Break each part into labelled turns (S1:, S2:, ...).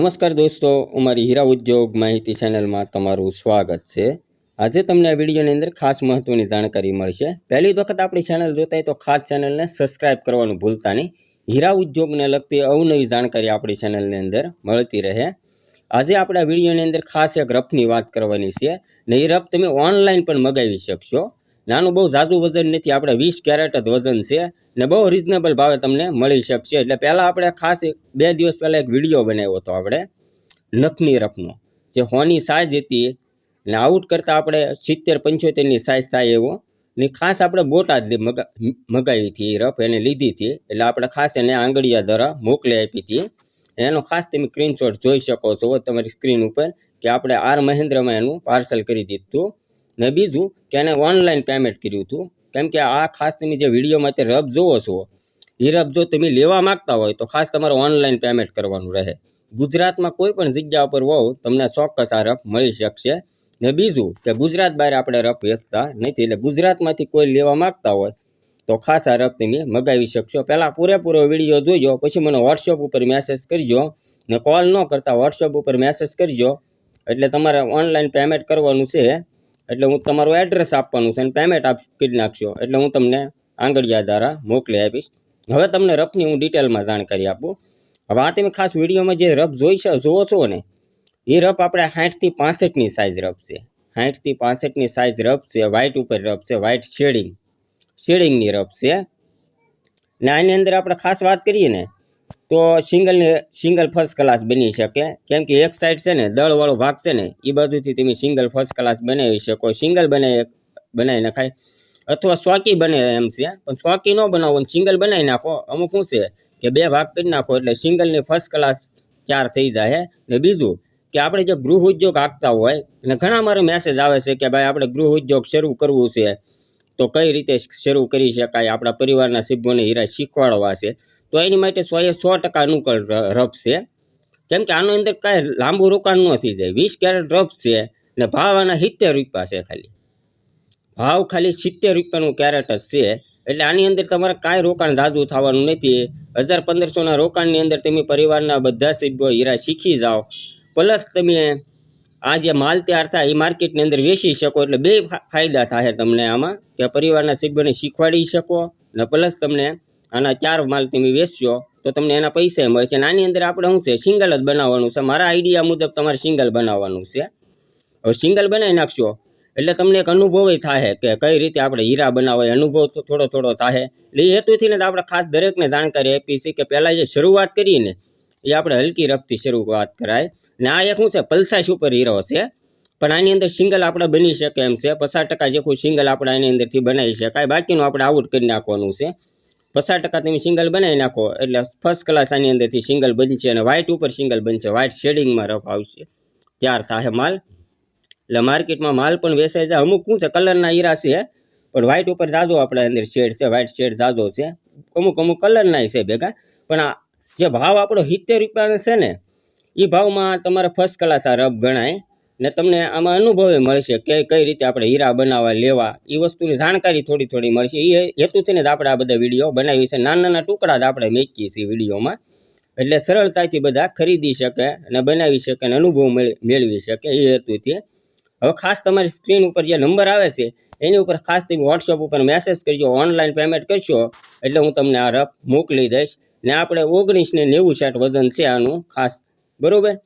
S1: નમસ્કાર દોસ્તો, અમારી હીરા ઉદ્યોગ માહિતી ચેનલમાં તમારું સ્વાગત છે. આજે તમને આ વિડીયોની અંદર ખાસ મહત્વની જાણકારી મળશે. પહેલી વખત આપણી ચેનલ જોતા તો ખાસ ચેનલને સબસ્ક્રાઇબ કરવાનું ભૂલતા નહીં. હીરા ઉદ્યોગને લગતી અવનવી જાણકારી આપણી ચેનલની અંદર મળતી રહે. આજે આપણા વિડીયોની અંદર ખાસ એક રફની વાત કરવાની છે. ને એ રફ તમે ઓનલાઈન પણ મગાવી શકશો. નાનું બહુ ઝાઝું વજન નથી, આપણે વીસ કેરેટ જ વજન છે ને બહુ રિઝનેબલ ભાવે તમને મળી શકશે. એટલે પહેલાં આપણે ખાસ બે દિવસ પહેલાં એક વીડિયો બનાવ્યો હતો આપણે, નખની રફનો, જે હોની સાઇઝ હતી ને આઉટ કરતાં આપણે સિત્તેર પંચોતેરની સાઇઝ થાય એવો. ને ખાસ આપણે બોટાદ મગાવી હતી રફ, એને લીધી હતી. એટલે આપણે ખાસ એને આંગળીયા દ્વારા મોકલી આપી હતી. એનો ખાસ તમે સ્ક્રીનશોટ જોઈ શકો છો, તમારી સ્ક્રીન ઉપર, કે આપણે આર મહેન્દ્રમાં એનું પાર્સલ કરી દીધું. ને બીજું કે એને ઓનલાઈન પેમેન્ટ કર્યું હતું. કેમ કે આ ખાસ તમે જે વિડીયોમાં તે રફ જોવો છો, એ રફ જો તમે લેવા માંગતા હોય તો ખાસ તમારે ઓનલાઈન પેમેન્ટ કરવાનું રહે. ગુજરાતમાં કોઈ પણ જગ્યા ઉપર હોવ તમને ચોક્કસ આ રફ મળી શકશે. ને બીજું કે ગુજરાત બહાર આપણે રફ વેચતા નથી. એટલે ગુજરાતમાંથી કોઈ લેવા માંગતા હોય તો ખાસ આ રફ તમે મગાવી શકશો. પહેલાં પૂરેપૂરો વીડિયો જોજો, પછી મને વોટ્સઅપ ઉપર મેસેજ કરજો ને કોલ ન કરતા વોટ્સઅપ ઉપર મેસેજ કરજો. એટલે તમારે ઓનલાઈન પેમેન્ટ કરવાનું છે. એટલે હું તમારું એડ્રેસ આપવાનું છે અને પેમેન્ટ આપ કરી નાખશો. એટલે હું તમને આંગળિયા દ્વારા મોકલી આપીશ. હવે તમને રફની હું ડિટેલમાં જાણકારી આપું. હવે આ તમે ખાસ વિડીયોમાં જે રફ જોઈ જોવો છો ને, એ રફ આપણે સાઠથી પાસઠની સાઇઝ રફ છે. સાઠથી પાસઠની સાઇઝ રફ છે વ્હાઇટ ઉપર રફ છે વ્હાઇટ શેડિંગ શેડિંગની રફ છે. ને આની અંદર આપણે ખાસ વાત કરીએ ને તો સિંગલને સિંગલ ફર્સ્ટ ક્લાસ બની શકે. કેમ કે એક સાઈડ છે ને, દળવાળો ભાગ છે ને એ બાજુથી તમે સિંગલ ફર્સ્ટ ક્લાસ બનાવી શકો. સિંગલ બનાવી બનાવી નખાય અથવા સ્વાકી બને એમ છે. પણ સ્વાકી ન બનાવો સિંગલ બનાવી નાખો. અમુક શું છે કે બે ભાગ કરી નાખો એટલે સિંગલની ફર્સ્ટ ક્લાસ ચાર થઈ જાય. ને બીજું કે આપણે જે ગૃહ ઉદ્યોગ આપતા હોય, અને ઘણા મારો મેસેજ આવે છે કે ભાઈ આપણે ગૃહ ઉદ્યોગ શરૂ કરવું છે. તો કઈ રીતે શરૂ કરી શકાય? આપણા પરિવારના સભ્યોને હીરા શીખવાડવા છે. તો એની માટે સો એ સો ટકા અનુકૂળ રફ છે. કેમ કે આનો અંદર કાંઈ લાંબુ રોકાણ નથી જાય. વીસ કેરેટ રફ છે ને ભાવ આના સિત્તેર રૂપિયા છે ખાલી. ભાવ ખાલી સિત્તેર રૂપિયાનું કેરેટ જ છે. એટલે આની અંદર તમારે કાંઈ રોકાણ ઝાઝું થવાનું નથી. હજાર પંદરસોના રોકાણની અંદર તમે પરિવારના બધા સભ્યો હીરા શીખી જાઓ. પ્લસ તમે આ જે માલ તૈયાર થાય એ માર્કેટની અંદર વેચી શકો. એટલે બે ફાયદા થાય તમને આમાં. કે પરિવારના સભ્યોને શીખવાડી શકો. ને પ્લસ તમને આના ચાર માલ તમે વેચશો, તો તમને એના પૈસા મળે છે આની અંદર આપણે શું છે, સિંગલ જ બનાવવાનું છે. મારા આઈડિયા મુજબ તમારે સિંગલ બનાવવાનું છે. હવે સિંગલ બનાવી નાખશો, એટલે તમને એક અનુભવ થાય કે કઈ રીતે આપણે હીરા બનાવાય અનુભવ તો થોડો થોડો થાય એટલે એ હેતુથી ને આપણે ખાસ દરેકને જાણકારી આપી છે કે પહેલાં જે શરૂઆત કરીને એ આપણે હલકી રફથી શરૂઆત કરાય. ને આ એક શું છે પલ્સાસ સુપર હીરો છે. પણ આની અંદર સિંગલ આપણે બની શકે એમ છે. પચાસ ટકા જેખું સિંગલ આપણે આની અંદરથી બનાવી શકાય. બાકીનું આપણે આઉટ કરી નાખવાનું છે. પચાસ ટકા તમે સિંગલ બનાવી નાખો. એટલે ફર્સ્ટ ક્લાસ આની અંદરથી સિંગલ બનશે અને વ્હાઇટ ઉપર સિંગલ બનશે. વ્હાઇટ શેડિંગમાં રફ આવશે. ત્યાર થાય માલ. એટલે માર્કેટમાં માલ પણ વેચાય છે. અમુક શું છે કલરના હીરા છે, પણ વ્હાઇટ ઉપર જાજો આપણે અંદર શેડ છે. વ્હાઇટ શેડ જાજો છે. અમુક અમુક કલરના છે ભેગા. પણ આ જે ભાવ આપણો સિત્તેર રૂપિયાનો છે ને એ ભાવમાં તમારે ફર્સ્ટ ક્લાસ આ રફ ગણાય. ને તમને આમાં અનુભવે મળશે કે કઈ રીતે આપણે હીરા બનાવવા, લેવા એ વસ્તુની જાણકારી થોડી થોડી મળશે. એ હેતુથી ને જ આપણે આ બધા વીડિયો બનાવી છે. નાના નાના ટુકડા જ આપણે મેકીએ છીએ વિડીયોમાં. એટલે સરળતાથી બધા ખરીદી શકે અને બનાવી શકે અને અનુભવ મેળ- મેળવી શકે એ હેતુથી. હવે ખાસ તમારી સ્ક્રીન ઉપર જે નંબર આવે છે, એની ઉપર ખાસ તમે વોટ્સઅપ ઉપર મેસેજ કરજો ઓનલાઈન પેમેન્ટ કરશો, એટલે હું તમને આ રફ મોકલી દઈશ. ને આપણે ઓગણીસ ને નેવું સેટ વજન છે આનું ખાસ. બરોબર?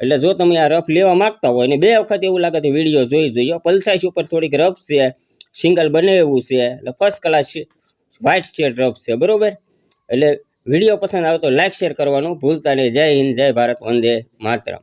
S1: એટલે જો તમે આ રફ લેવા માંગતા હોય ને બે વખત એવું લાગે તો વીડિયો જોઈ જોઈએ પલ્સાઈસ ઉપર થોડીક રફ છે, સિંગલ બને એવું છે, એટલે first class white shade rough છે, બરોબર? એટલે વીડિયો પસંદ આવે તો લાઇક શેર કરવાનું ભૂલતા નહીં. જય હિન્દ, જય ભારત, વંદે માતરમ.